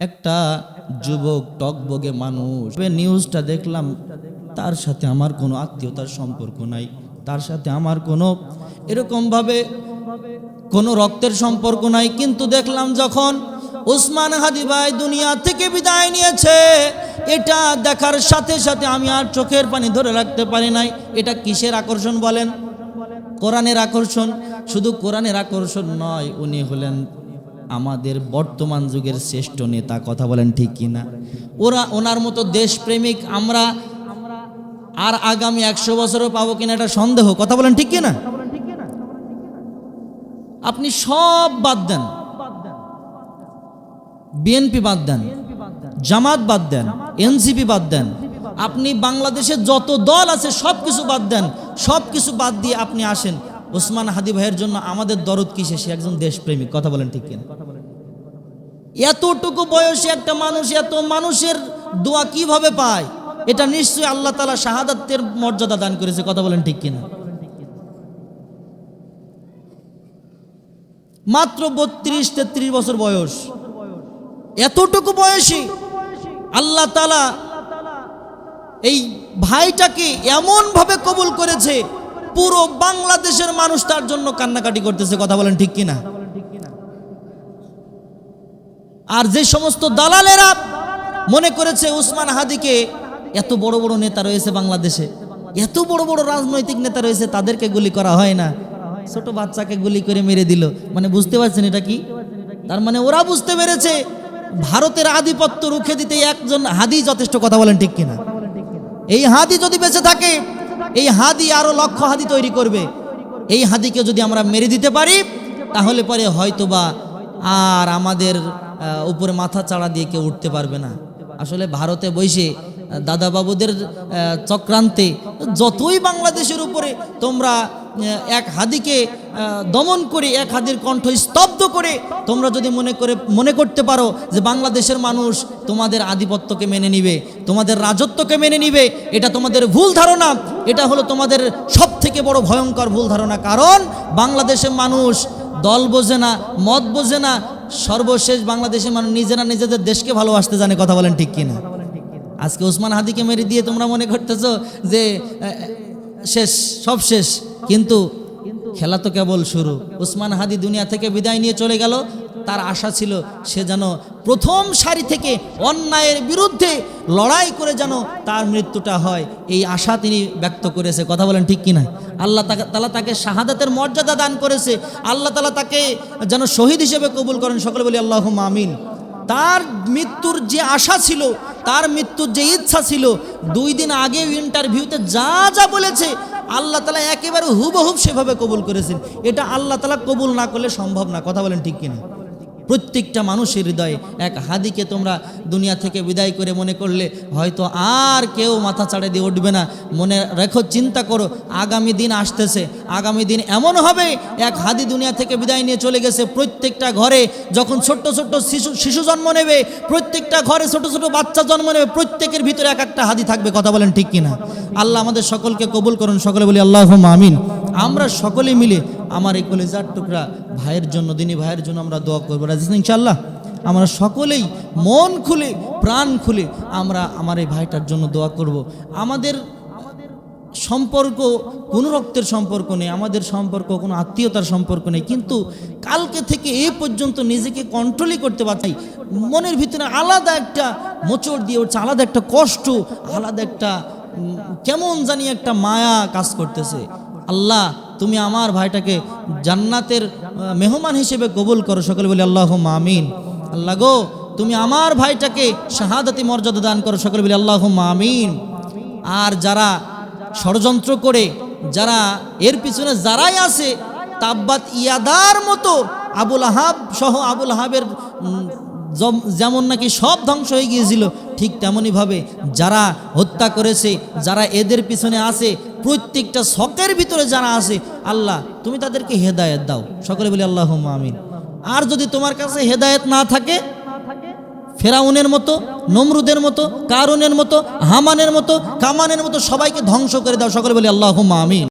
একটা যুবক টকবগে মানুষ। নিউজটা দেখলাম, তার সাথে আমার কোনো আত্মীয়তার সম্পর্ক নাই। তার সাথে আমার কোনো, এরকমভাবে কোনো রক্তের সম্পর্ক নাই। কিন্তু দেখলাম যখন ওসমান হাদি ভাই দুনিয়া থেকে বিদায় নিয়েছে, এটা দেখার সাথে সাথে আমি আর চোখের পানি ধরে রাখতে পারি নাই। এটা কিসের আকর্ষণ বলেন? কোরআনের আকর্ষণ? শুধু কোরআনের আকর্ষণ নয়, উনি হলেন আমাদের বর্তমান যুগের শ্রেষ্ঠ নেতা, কথা বলেন ঠিক কিনা ওরা ওনার মতো দেশপ্রেমিক আমরা আর আগামী একশো বছরও পাবো কিনা এটা সন্দেহ, কথা বলেন ঠিক কিনা আপনি সব বাদ দেন। বিএনপি বাদ দেন। জামাত বাদ দেন। এনসিপি বাদ দেন। আপনি বাংলাদেশে যত দল আছে সব কিছু বাদ দেন। সব কিছু বাদ দিয়ে আপনি আসেন। ওসমান হাদি ভাইয়ের জন্য আমাদের দরদ কিসে? সে একজন দেশপ্রেমিক। কথা বলেন ঠিক কিনা? এতটুকু বয়সে একটা মানুষ, এত মানুষের দোয়া কীভাবে পায়? এটা নিশ্চয়ই আল্লাহ তালা শাহাদাতের মর্যাদা দান করেছে। কথা বলেন ঠিক কিনা? মাত্র বত্রিশ, তেত্রিশ বছর বয়স। এতটুকু বয়সী আল্লাহ তালা এই ভাইটাকে এমনভাবে কবুল করেছে পুরো বাংলাদেশের মানুষ তার জন্য কান্নাকাটি করতেছে, কথা বলেন ঠিক কিনা? আর যে সমস্ত দালালেরা মনে করেছে উসমান হাদিকে এত বড় বড় নেতা রয়েছে বাংলাদেশে, এত বড় বড় রাজনৈতিক নেতা রয়েছে, তাদেরকে গুলি করা হয় না। ছোট বাচ্চাকে গুলি করে মেরে দিল। মানে বুঝতে পারছেন এটা কি? তার মানে ওরা বুঝতে পেরেছে ভারতের আধিপত্য রুখে দিতে একজন হাদি যথেষ্ট, কথা বলেন ঠিক কিনা? এই হাদি যদি বেঁচে থাকে এই হাদি আরও লক্ষ হাদি তৈরি করবে। এই হাদিকে যদি আমরা মেরে দিতে পারি, তাহলে পরে হয়তোবা আর আমাদের উপরে মাথা চাড়া দিয়ে কেউ উঠতে পারবে না। আসলে ভারতে বসে আহ, দাদা বাবুদের চক্রান্তে যতই বাংলাদেশের উপরে তোমরা এক হাদিকে দমন করে এক হাদির কণ্ঠ স্তব্ধ করে তোমরা যদি মনে করে মনে করতে পারো যে বাংলাদেশের মানুষ তোমাদের আধিপত্যকে মেনে নিবে তোমাদের রাজত্বকে মেনে নিবে এটা তোমাদের ভুল ধারণা এটা হলো তোমাদের সব থেকে বড় ভয়ঙ্কর ভুল ধারণা। কারণ বাংলাদেশের মানুষ দল বোঝে না মত বোঝে না সর্বশেষ বাংলাদেশের মানুষ নিজেরা নিজেদের দেশকে ভালোবাসতে জানে কথা বলেন ঠিক কিনা। আজকে ওসমান হাদিকে মেরে দিয়ে তোমরা মনে করতেছো যে শেষ, সব শেষ। কিন্তু খেলা তো কেবল শুরু। ওসমান হাদি দুনিয়া থেকে বিদায় নিয়ে চলে গেল। তার আশা ছিল সে যেন প্রথম সারি থেকে অন্যায়ের বিরুদ্ধে লড়াই করে যেন তার মৃত্যুটা হয়। এই আশা তিনি ব্যক্ত করেছে। কথা বলেন ঠিক কিনা? আল্লাহ তালা তাকে শাহাদাতের মর্যাদা দান করেছে। আল্লাহ তালা তাকে যেন শহীদ হিসেবে কবুল করেন। সকলে বলি আল্লাহ আমিন। তার মৃত্যুর যে আশা ছিল তার মৃত্যুর যে ইচ্ছা ছিল, দুই দিন আগে ইন্টারভিউতে যা যা বলেছে, আল্লাহ তালা একেবারে হুবহুব সেভাবে কবুল করেছেন। এটা আল্লাহ তালা কবুল না করলে সম্ভব না, কথা বলেন ঠিক কিনা? প্রত্যেকটা মানুষের হৃদয়ে এক হাদিকে তোমরা দুনিয়া থেকে বিদায় করে মনে করলে হয়তো আর কেউ মাথা চাড়ে দিয়ে উঠবে না। মনে রেখো, চিন্তা করো, আগামী দিন আসতেছে। আগামী দিন এমন হবে, এক হাদি দুনিয়া থেকে বিদায় নিয়ে চলে গেছে প্রত্যেকটা ঘরে। যখন ছোট্ট ছোট্ট শিশু শিশু জন্ম নেবে, প্রত্যেকটা ঘরে ছোট ছোট বাচ্চা জন্ম নেবে, প্রত্যেকের ভিতরে এক একটা হাদি থাকবে। কথা বলেন ঠিক কিনা? আল্লাহ আমাদের সকলকে কবুল করুন। সকলে বলি আল্লাহ আমিন। আমরা সকলে মিলে আমার এই কলেজার টুকরা ভাইয়ের জন্য, দিনী ভাইয়ের জন্য আমরা দোয়া করব। রাজি ইনশাল্লাহ আমরা সকলেই মন খুলে, প্রাণ খুলে আমরা আমার এই ভাইটার জন্য দোয়া করব। আমাদের সম্পর্ক, কোনো রক্তের সম্পর্ক নেই, আমাদের সম্পর্ক, কোনো আত্মীয়তার সম্পর্ক নেই, কিন্তু কালকে থেকে এ পর্যন্ত নিজেকে কন্ট্রোলই করতে পারছি। মনের ভিতরে আলাদা একটা মোচড় দিয়ে উঠছে, আলাদা একটা কষ্ট, আলাদা একটা কেমন জানি একটা মায়া কাজ করতেছে। আল্লাহ তুমি আমার ভাইটাকে জান্নাতের মেহমান হিসেবে কবুল করো। সকলে বলি আল্লাহ আমিন। আল্লাহ গো, তুমি আমার ভাইটাকে শাহাদাতি মর্যাদা দান করো। সকলে বলি আল্লাহ মামিন আর যারা ষড়যন্ত্র করে, যারা এর পিছনে যারাই আছে, তাব্বাত ইয়াদার মতো আবুল আহাব সহ আবুল আহাবের যেমন নাকি সব ধ্বংস হয়ে গিয়েছিল, ঠিক তেমনইভাবে যারা হত্যা করেছে, যারা এদের পিছনে আছে প্রত্যেকটা শখের ভিতরে যারা আছে, আল্লাহ, তুমি তাদেরকে হেদায়েত দাও। সকলে বলি আল্লাহ আমিন। আর যদি তোমার কাছে হেদায়েত না থাকে, ফেরাউনের মতো, নমরুদের মতো, কারুনের মতো, হামানের মতো, কামানের মতো সবাইকে ধ্বংস করে দাও, সকলে বলি আল্লাহ আমিন।